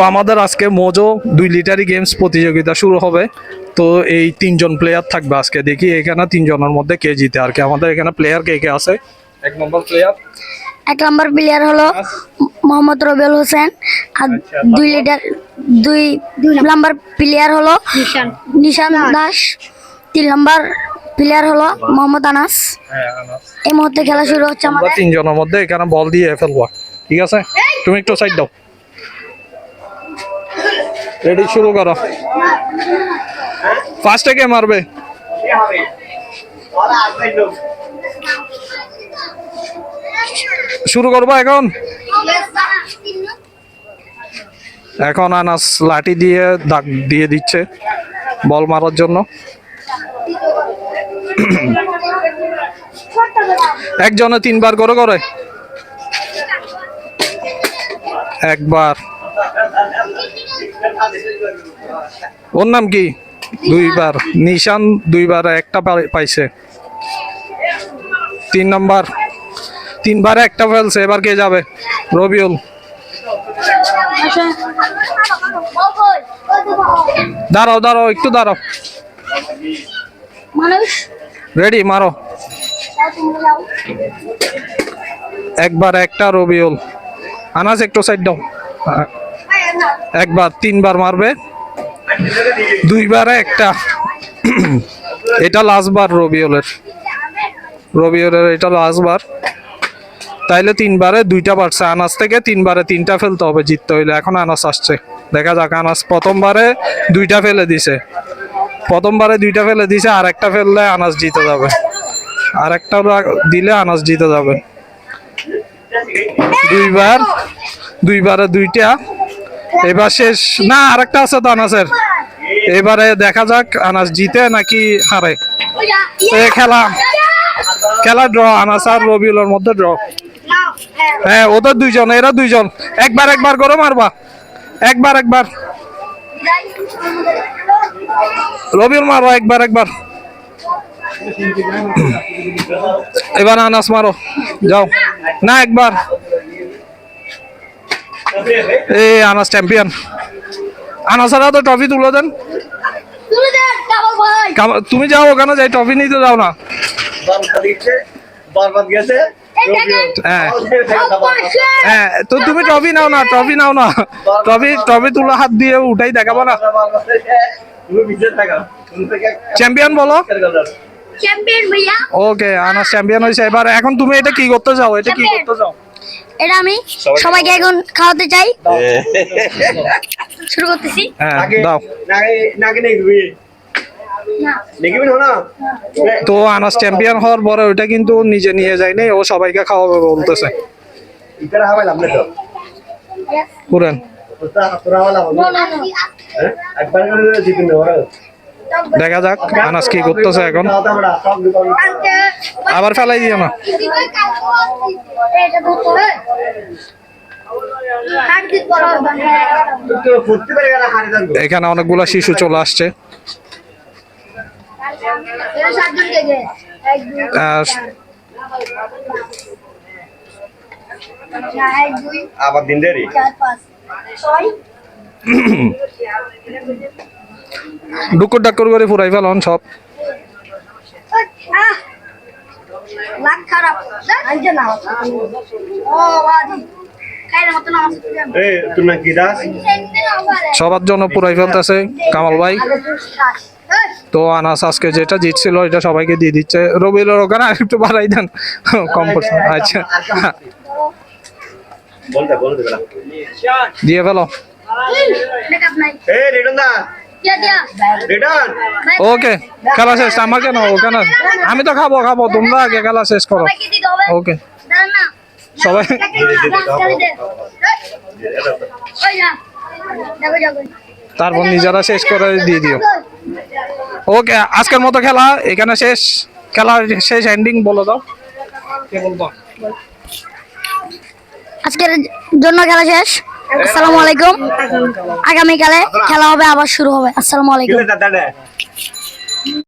তো আমাদের আজকে মোজো দুই লিটারি গেমস প্রতিযোগিতা শুরু হবে। তো এই তিনজন প্লেয়ার থাকবে আজকে। দেখি এখানে তিনজনের মধ্যে কে জিতে আর কি। আমাদের এখানে প্লেয়ার কে কে আছে? এক নম্বর প্লেয়ার এক নম্বর প্লেয়ার হলো মোহাম্মদ রবিউল হোসেন। আর দুই লিটার দুই দুই নম্বর। প্লেয়ার হলো নিশান। দাস। তিন নম্বর প্লেয়ার হলো মোহাম্মদ আনাস। এই মুহূর্তে খেলা শুরু হচ্ছে আমাদের। তিনজনের মধ্যে এখানে বল দিয়ে ফেলব। ঠিক আছে? তুমি একটু সাইড দাও। রেডি শুরু করো। ফার্স্টে কে মারবে? শুরু করব এখন? এখন আনাস লাঠি দিয়ে দাগ দিয়ে দিচ্ছে বল মারার জন্য। একজনে তিনবার করে করে। একবার। ওর নাম কি? দুইবার। নিশান দুইবার একটা পাইছে। তিন নম্বর। তিনবার একটা ফেলছে এবার কে যাবে? রবিউল। দাঁড়াও দাঁড়াও একটু দাঁড়াও। রেডি মারো। একবার একটা রবিউল। আনাজ একটু সাইড দাও। একবার, তিনবার মারবে। দুইবারে একটা। এটা লাস্ট বার রবিউলের। রবিউলের এটা লাস্ট বার। তাইলে তিনবারে দুইটা পারছে আনাস থেকে তিনবারে তিনটা ফেলতে হবে জিততে হইলে। এখন আনাস আসছে। দেখা যাক, আনাস প্রথমবারে দুইটা ফেলে দিছে। প্রথমবারে দুইটা ফেলে দিছে, আর একটা ফেললে আনাস জিতে যাবে। আর একটা দিলে আনাস জিতে যাবে। দুইবার, দুইবারে দুইটা। এবার শেষ। না, আরেকটা আছে তো আনাসের। এবারে দেখা যাক আনাস জিতে নাকি হারে। খেলা। খেলা ড্র, আনাস আর রবিউলের মধ্যে ড্র। হ্যাঁ ওদের দুইজন, এরা দুইজন। একবার একবার করে মারবা। একবার একবার। রবিউল মারো, একবার একবার। এবার আনাস মারো। যাও। না, একবার। এই আনাস চ্যাম্পিয়ন আনাসারা তো ট্রফি তুলে দেন। তুমি যাও ওখানে যাই ট্রফি নিতে যাও না। হ্যাঁ। হ্যাঁ তো তুমি ট্রফি নাও না ট্রফি নাও না। ট্রফি ট্রফি তুলে হাত দিয়ে উঠাই দেখাবো না। চ্যাম্পিয়ন বলো। ওকে আনাস চ্যাম্পিয়ন হয়েছে এবার এখন তুমি এটা কি করতে চাও? এটা কি করতে চাও? এটা আমি সবাইকে এখন খাওয়াতে চাই। শুরু করতেছি। হ্যাঁ তো আনাস চ্যাম্পিয়ন হওয়ার পরে ওইটা কিন্তু নিজে নিয়ে যায়নি ও সবাইকে খাওয়াবে বলতেছে। পুরেন। হ্যাঁ? দেখা যাক আনাস কি করতেছে এখন। আবার ফেলাই দিও না। এখানে অনেকগুলা শিশু চলে আসছে। আহ, আবার দিন দেরি। ডুকুর ডাক্কুর করে ফুরাই ফেলন সব। লাখ খারাপ। না। ও বাদি কাইরা মত না আছে এ তুই না কি দাস? সবার জন্য পুরাই ফেলতেছে কামাল ভাই। তো আনাস আজকে যেটা জিতছিল এটা সবাইকে দিয়ে দিচ্ছে। রবি ওখানে আর একটু বাড়াই দেন। কম আচ্ছা। দিয়ে ফেলো। ওকে খেলা শেষ আমাকে না। ওখানে আমি তো খাব খাব তোমরা আগে খেলা শেষ করো। ওকে সবাই তারপর নিজেরা শেষ করে দিয়ে দিও। ওকে আজকের মতো খেলা এখানে শেষ। খেলা শেষ এন্ডিং বলে দাও। কে বলব আজকের জন্য খেলা শেষ। আসসালামু আলাইকুম। আগামীকালে খেলা হবে আবার শুরু হবে। আসসালামু আলাইকুম।